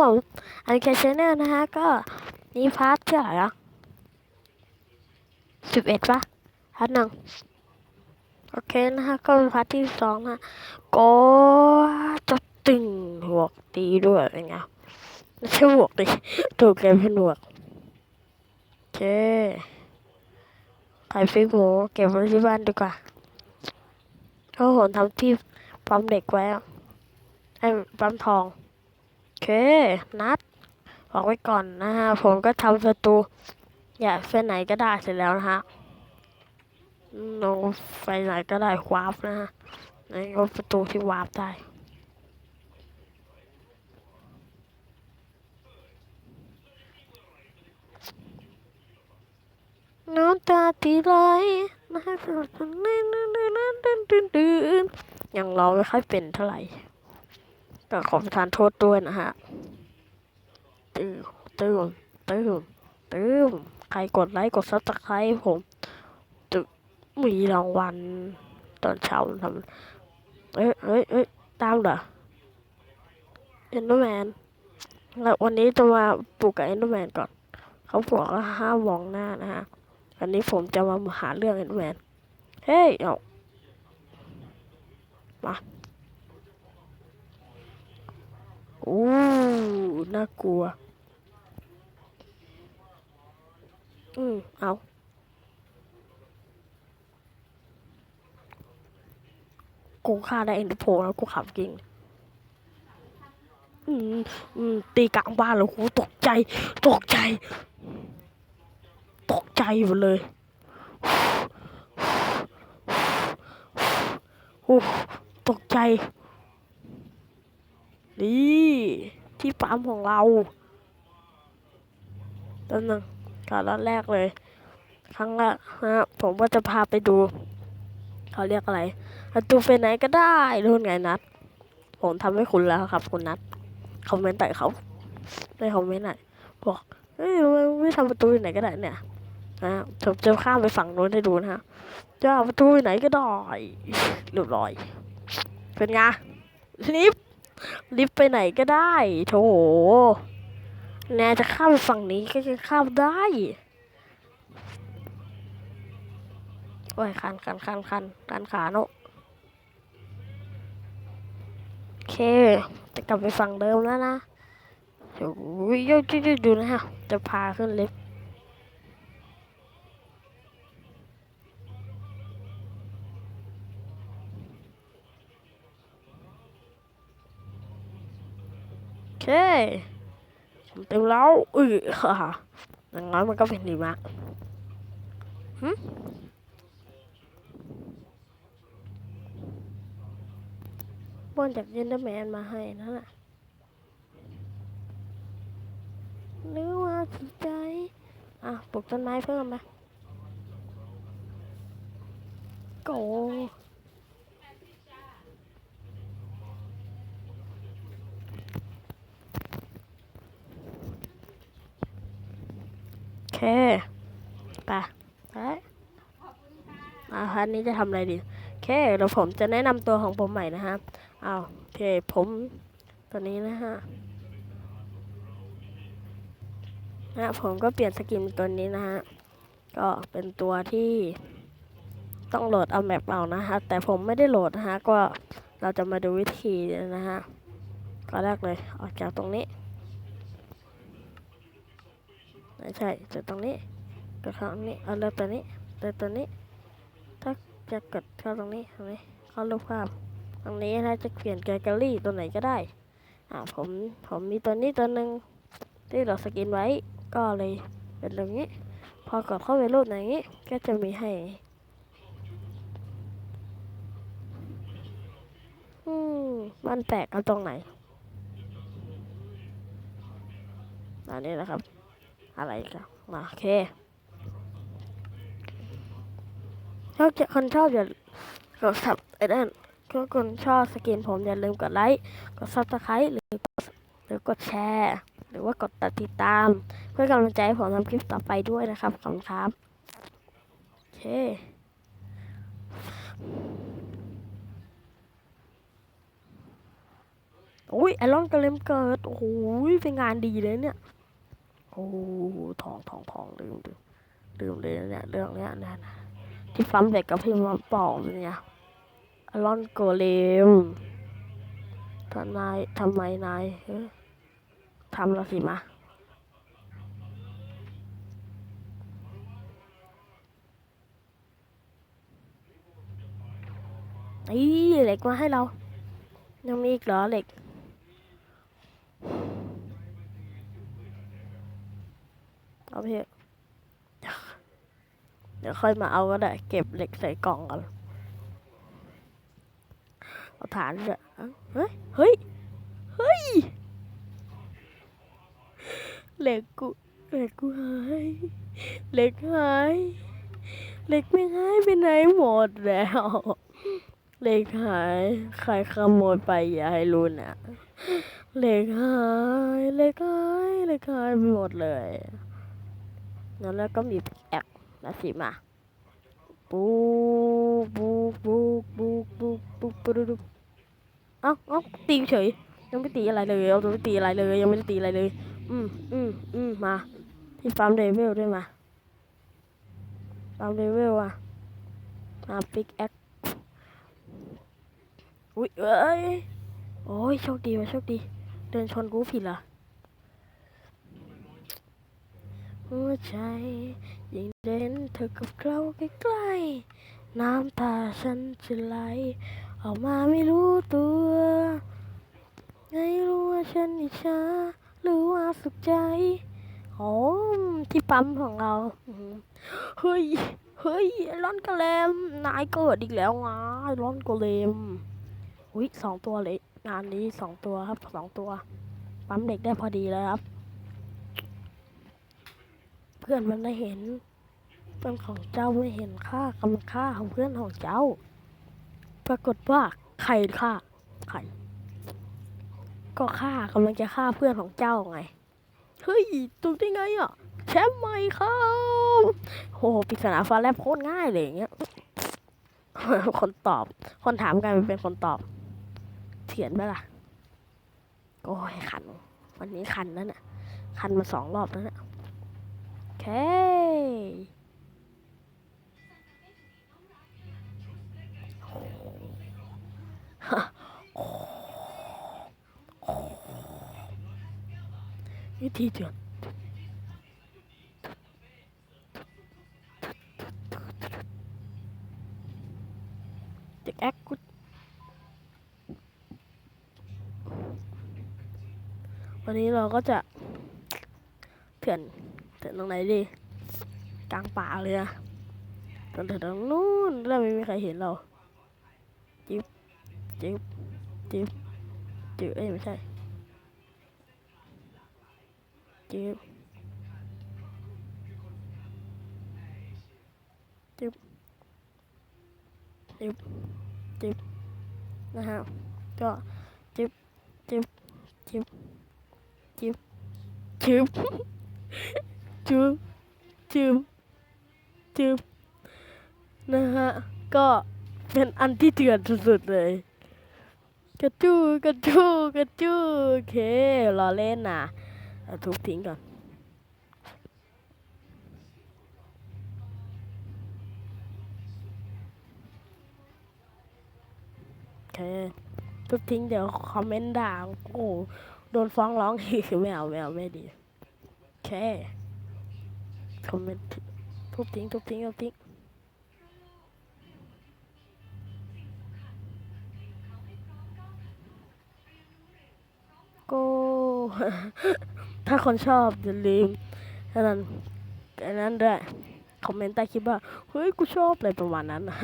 ผมอันแคชแนลนะฮะ ก็นี่พาร์ทที่ไหนอะสิบเอ็ดปะพาร์ทหนึ่งโอเคนะฮะ ก็เป็นพาร์ทที่สองนะก็จะตึงหัวกตีด้วยอะไรเงี้ยไม่ใช่หัวกดิถูกเกมเป็นหัวกโอเคไข่ฟิกหมูเก็บไว้ที่บ้านดีกว่าเพราะผมทำที่ปั๊มเด็กไว้อะไอ้ปั๊มทอง เค นัดบอกไว้ก่อนนะฮะ ผมก็ทำประตูอยากไปไหนก็ได้เสร็จแล้วนะฮะลงไปไหนก็ได้วาร์ปนะฮะในี่ก็ประตูที่วาร์ปได้น้ำตาที่ไหลนะฮะยังร้องไม่ค่อยเป็นเท่าไหร่ ขอประทานโทษด้วยนะฮะตื้มตื้มตื้มตื้มใครกดไลค์กดซับสไครต์ผมจะมีรางวัลตอนเช้าทำเอ้ยเอ้ยเอ้ยตามเหรอเอ็นเดอร์แมนแล้ววันนี้จะมาปลูกกับเอ็นดอร์แมนก่อน เขาบอกว่าห้ามมองหน้านะฮะวันนี้ผมจะมาหาเรื่องเอ็นดอร์แมนเฮ้ยเอามา อู้น่ากลัว อืมเอากูฆ่าได้เอ็นเตอร์โพแล้วกูขับกิงอืมอืมตีกลางบ้านเลยโหตกใจ ตกใจ ตกใจหมดเลยโอ้ตกใจ นี่ที่ปั๊มของเราต้นหนึ่งก่อนรอบแรกเลย ครั้งแรกนะผมก็จะพาไปดู เขาเรียกอะไรประตูไปไหนก็ได้รุ่นไงนัด ผมทำให้คุณแล้วครับ คุณนัดคอมเมนต์ใต้เขาในคอมเมนต์ไหนอยบอกเฮ้ยไม่ทำประตูไหนก็ได้เนี่ยนะฮะผมจะข้ามไปฝั่งโน้นให้ดูนะฮะจะเอาประตูไหนก็ได้เรียบร้อย เป็นไงลิฟ ลิฟต์ไปไหนก็ได้โถแนจะข้ามฝั่งนี้ก็จะข้ามได้โอ้ยคันคันคันคันคันขาเนอะโอเค จะกลับไปฝั่งเดิมแล้วนะโอ้ยโยยโยยดูนะฮะ จะพาขึ้นลิฟต์ เคผมเต็มแล้วอือค่ะอย่างน้อยมันก็เป็นดีมากหึบนจากเยนเดอร์แมนมาให้นั่นแหละนึกว่าสนใจ อะ ปลูกต้นไม้เพิ่มไหมโกโอเค ไปไปอ่าพันนี้จะทำอะไรดีโอเคเดี๋ยวผมจะแนะนำตัวของผมใหม่นะฮะอ้าโอเคผมตัวนี้นะฮะนะผมก็เปลี่ยนสกินตัวนี้นะฮะ ก็เป็นตัวที่ต้องโหลดเอาแมปเอานะฮะ แต่ผมไม่ได้โหลดนะฮะ ก็เราจะมาดูวิธีนะฮะก็แรกเลยออกจากตรงนี้ ใช่จากตรงนี้กดเข้าตรงนี้ เอาเลือกตัวนี้เลือกตัวนี้ ถ้าจะกดเข้าตรงนี้ตรงนี้เข้ารูปภาพ ตรงนี้นะจะเปลี่ยนแกลเลอรี่ตัวไหนก็ได้ อ่าผมผมมีตัวนี้ตัวหนึ่งที่เราสกินไว้ก็เลยเป็นแบบนี้ พอกดเข้าไปรูปอย่างนี้ก็จะมีให้อืมมันแปลกกันตรงไหนอันนี้นะครับ อะไรกันโอเคถ้ากคนชอบอย่ากดสับไอ้นั่นถ้าคนชอบสกินผมอย่าลืมกดไลค์ กดซับสไครต์หรือกดหรือกดแชร์ หรือว่ากดติดตาม เพื่อกำลังใจให้ผมทำคลิปต่อไปด้วยนะครับ ขอบคุณครับโอเคโอุ้ยไอรอนกระเลมเกิด โอ้โหเป็นงานดีเลยเนี่ย โอ้โหทองทองทองลืมลืมลืมเลยเนี่ยเรื่องเนี้ยเนี่ยนะที่ฟัมเด็กกับพี่มาปอกเนี่ยอรอนโกเลมทนายทำไมนายเอ้ทำแล้วสิมาอีเหล็กมาให้เรา ยังมีอีกเหรอเหล็ก เอาไปเถอะเดี๋ยวค่อยมาเอาก็ได้ เก็บเหล็กใส่กล่องก่อนเอาฐานด้วยเอ้าเฮ้ย เฮ้ย เฮ้ย เหล็กกู เหล็กกูหาย เหล็กหาย เหล็กไม่หายไปไหนหมดแล้ว เหล็กหาย ใครขโมยไปอย่าให้รู้นะ เหล็กหาย เหล็กหาย เหล็กหายไปหมดเลย งั้นแล้วก็มีแอกนะสิมาปูปูปูปูปูปูปูดูเอ้าเอ้าตีเฉยยังไม่ตีอะไรเลยเอาตัวไม่ตีอะไรเลยยัง หัวใจ ยิ่งเด่นเธอกับเราใกล้ๆ น้ำตาฉันจะไหล ออกมาไม่รู้ตัวไม่รู้ว่าฉันอิจฉาหรือว่าสุขใจโอ้ที่ปั๊มของเรา เฮ้ย เฮ้ยไอร้อนกระเลม นายเกิดอีกแล้วงไอร้อนกระเลมอุ้ยสองตัวเลย งานนี้สองตัวครับสองตัว ปั๊มเด็กได้พอดีเลยครับ เพื่อนมันได้เห็น เพื่อนของเจ้าไม่เห็นค่ากำลังค่าของเพื่อนของเจ้า ปรากฏว่าใครฆ่าใครก็ฆ่ากำลังจะฆ่าเพื่อนของเจ้าไง เฮ้ยตูได้ไงอะ แชมป์ใหม่ครับโหปริศนาฟ้าแลบโคตรง่ายเลยอย่างเงี้ย คนตอบ คนถามกันเป็นคนตอบ เถียนไหมล่ะ โอ้ย คัน วันนี้คันแล้วเนี่ยคันมาสองรอบแล้วเนี่ย เค วิธีเถื่อนเด็กแอคกูวันนี้เราก็จะเถื่อน ถื่อนตรงไหนดีกลางป่าเลยอะตรงตรงนู้นแล้วไม่มีใครเห็นเราจิ๊บจิ๊บจิ๊บจิ๊บเอ้ยไม่ใช่จิ๊บจิ๊บจิ๊บจิ๊บนะฮะก็จิ๊บจิ๊บจิ๊บจึ๊บจึ๊บ จึ๊บจึ๊บจึ๊บนะฮะ ก็เป็นอันที่เถื่อนสุดๆเลย กระจู้กระจู้กระจู้โอเครอเล่นนะทุบทิ้งก่อนโอเคทุบทิ้งเดี๋ยวคอมเมนต์ด่าโอ้โหโดนฟ้องร้องอีกไม่เอาไม่เอาไม่ดี โอเค คอมเมนต์ทุบทิ้งทุบทิ้งทุบทิ้งโก็ถ้าคนชอบอย่าลืมอันนั้นอันนั้นด้วยคอมเมนต์ใต้คลิปว่า เฮ้ย กูชอบอะไรประมาณนั้นนะ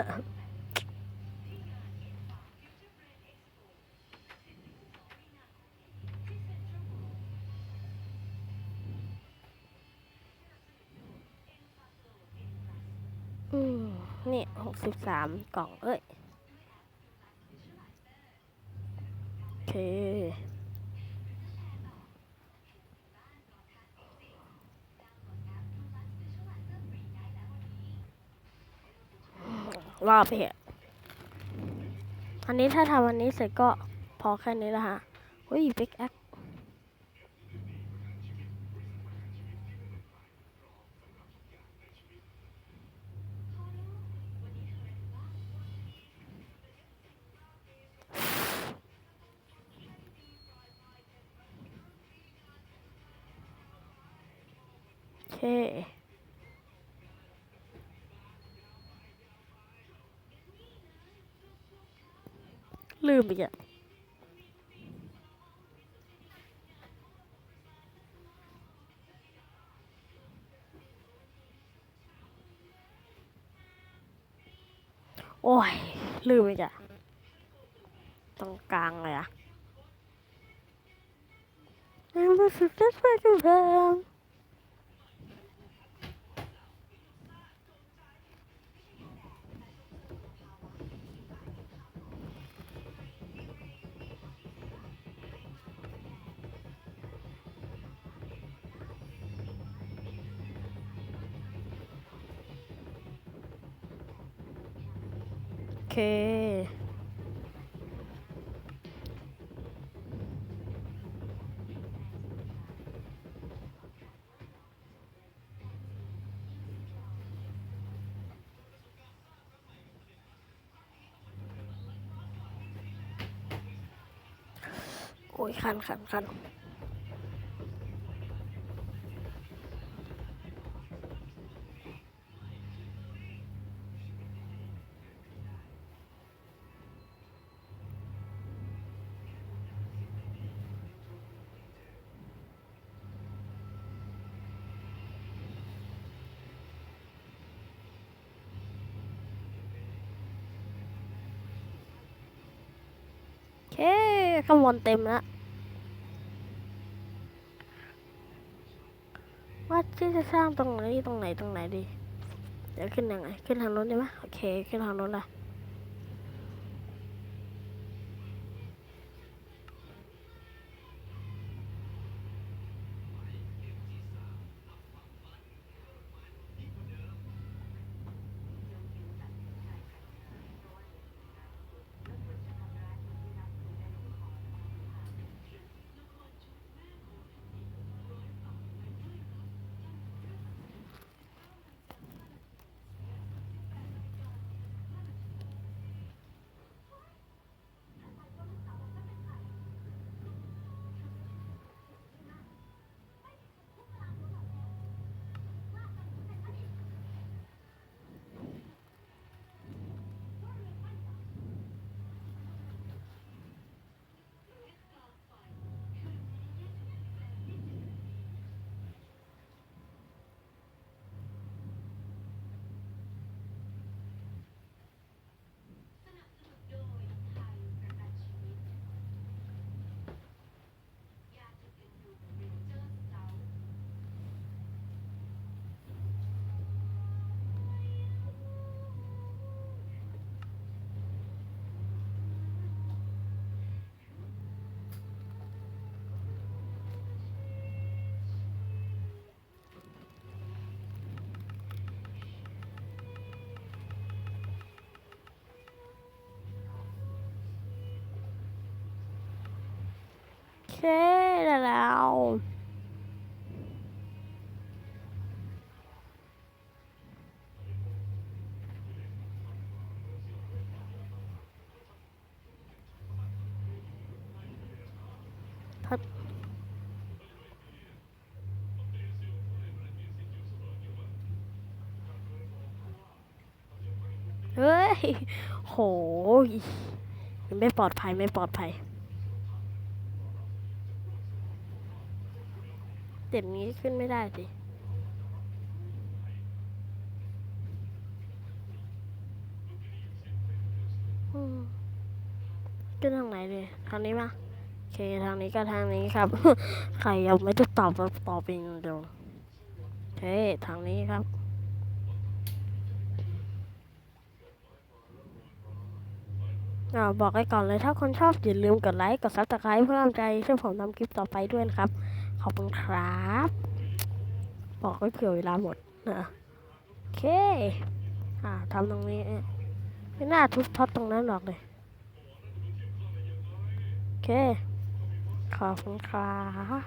นี่หกสิบสามกล่อง เอ้ยโอเครอบเพจอันนี้ถ้าทำวันนี้เสร็จก็พอแค่นี้แล้วฮะเฮ้ยบิ๊ก ลืมอีกอะโอ้ย ลืมอีกอะตรงกลางเลยอะยังไม่สุดท้ายไเธอโอเค โอ้ยคันคันคัน ข้างบนเต็มแล้วว่าที่จะสร้างตรงไหนตรงไหนตรงไหนดี เดี๋ยวขึ้นยังไง ขึ้นทางโน้นได้ไหมโอเค ขึ้นทางโน้นละ เคแล้วพัดเฮ้ย โหยไม่ปลอดภัย ไม่ปลอดภัย เด็บนี้ขึ้นไม่ได้สิขึ้นทางไหนเลยทางนี้ปะโอเคทางนี้ก็ทางนี้ครับ ใครยังไม่ได้ตอบก็ตอบเองเดี๋ยวเฮ้ยทางนี้ครับอ่าบอกไว้ก่อนเลยถ้าคนชอบอย่าลืมกดไลค์ กดซับสไครต์เพื่อกำลังใจช่วยผมทำคลิปต่อไปด้วยนะครับ ขอบคุณครับ บอกไว้เผื่อเวลาหมดนะโอเค อ่าทำตรงนี้ ไม่น่าทุบท็อตตรงนั้นหรอกเลย โอเค ขอบคุณครับ